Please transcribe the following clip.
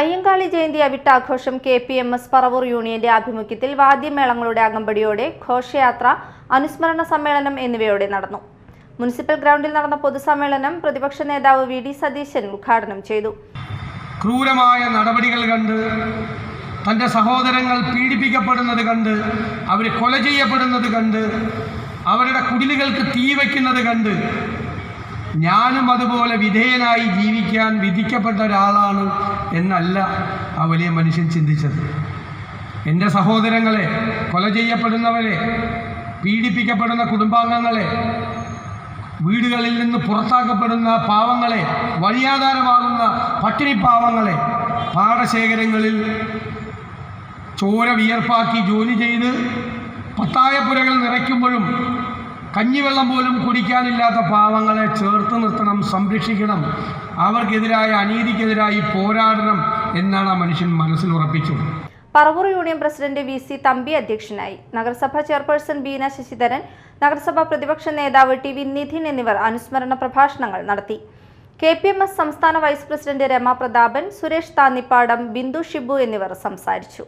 Ayyankali Jayanti അവിട്ടാഘോഷം K P M S Paravur യൂണിയന്റെ ആഭിമുഖ്യത്തിൽ വാദ്യമേളങ്ങളുടെ അകമ്പടിയോടെ ഘോഷയാത്ര അനുസ്മരണ സമ്മേളനം എന്നിവയോടെ നടന്നു. മുനിസിപ്പൽ ഗ്രൗണ്ടിൽ നടന്ന പൊതുസമ്മേളനം പ്രതിപക്ഷ നേതാവ് വി ഡി സതീശൻ ഉദ്ഘാടനം ചെയ്തു. ക്രൂരമായ നടപടികൾ കണ്ട് തന്റെ സഹോദരങ്ങൾ പീഡിപ്പിക്കപ്പെടുന്നത് കണ്ട് അവർ കൊല ചെയ്യപ്പെടുന്നത് കണ്ട് അവരുടെ കുടിലുകൾക്ക് തീ വയ്ക്കുന്നത് കണ്ട് ഞാനും അതുപോലെ വിധേയനായി ജീവിക്കാൻ വിധിക്കപ്പെട്ട ഒരാളാണ് എന്നല്ല ആ വലിയ മനുഷ്യൻ ചിന്തിച്ചത്. എന്റെ സഹോദരങ്ങളെ കൊല ചെയ്യപ്പെടുന്നവരെ പീഡിപ്പിക്കപ്പെടുന്ന കുടുംബാംഗങ്ങളെ വീടുകളിൽ നിന്ന് പുറത്താക്കപ്പെടുന്ന പാവങ്ങളെ വഴിയാധാരമാകുന്ന പട്ടിണി പാവങ്ങളെ പാടശേഖരങ്ങളിൽ ചോര വിയർപ്പാക്കി ജോലി ചെയ്ത് പത്തായപ്പുരകൾ നിറയ്ക്കുമ്പോഴും കഞ്ഞിവെള്ളം പോലും കുടിക്കാനില്ലാത്ത പാവങ്ങളെ ചേർത്ത് നിർത്തണം സംരക്ഷിക്കണം. അവർക്കെതിരായ അനീതിക്കെതിരായി പോരാടണം എന്നാണ് ആ മനുഷ്യൻ മനസ്സിൽ ഉറപ്പിച്ചത് Paravur union president V C Thampi അധ്യക്ഷനായി. നഗരസഭാ ചെയർപേഴ്സൺ ബീന ശശിധരൻ നഗരസഭാ പ്രതിപക്ഷ നേതാവ് ടി വി നിധിൻ എന്നിവർ അനുസ്മരണ പ്രഭാഷണങ്ങൾ നടത്തി. കെ പി എം എസ് സംസ്ഥാന വൈസ് പ്രസിഡന്റ് രമ പ്രതാപൻ സുരേഷ് താന്നിപ്പാടം ബിന്ദു ഷിബു എന്നിവർ സംസാരിച്ചു.